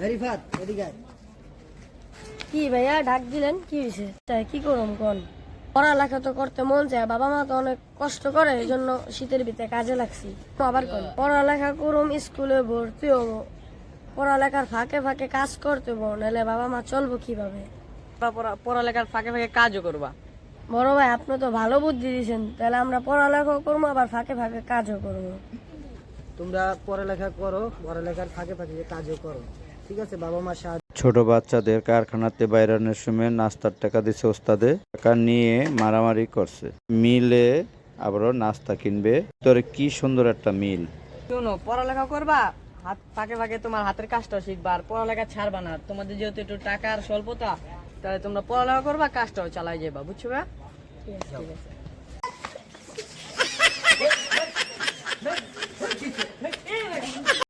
রিফাত এদিকে কি ভাইয়া ডাক দিলেন? কি হয়েছে তাই কি করুম কোন? পড়ালেখা তো করতে মন চায় বাবা মা তো অনেক কষ্ট করে এই জন্য শীতের ভিতরে কাজে লাগছি। আবার কোন? পড়ালেখা করুম স্কুলে ভর্তি হব। পড়ালেখার ফাঁকে ফাঁকে কাজ করতে হব নাহলে বাবা মা চলবো কীভাবে? পড়া- পড়ালেখার ফাঁকে ফাঁকে কাজও করবা। বড় ভাই আপনি তো ভালো বুদ্ধি দিয়েছেন তাহলে আমরা পড়ালেখাও করব আবার ফাঁকে ফাঁকে কাজও করব। তোমরা পড়ালেখা করো পড়ালেখার ফাঁকে ফাঁকে কাজও করো। ঠিক আছে বাবা মা সাহায্য ছোট বাচ্চাদের কারখানাতে বাইরানোর সময় নাস্তার টাকা দিছে ওস্তাদে। টাকা নিয়ে মারামারি করছে। মিলে আবারও নাস্তা কিনবে। তোরে কি সুন্দর একটা মিল। শোনো পড়ালেখা করবা হাত ফাঁকে ফাঁকে তোমার হাতের কাজটাও শিখবা আর পড়ালেখা ছাড়বা না। তোমাদের যেহেতু একটু টাকার স্বল্পতা তাহলে তোমরা পড়ালেখা করবা কাজটাও চালাই যাবা বুঝছ? ঠিক আছে।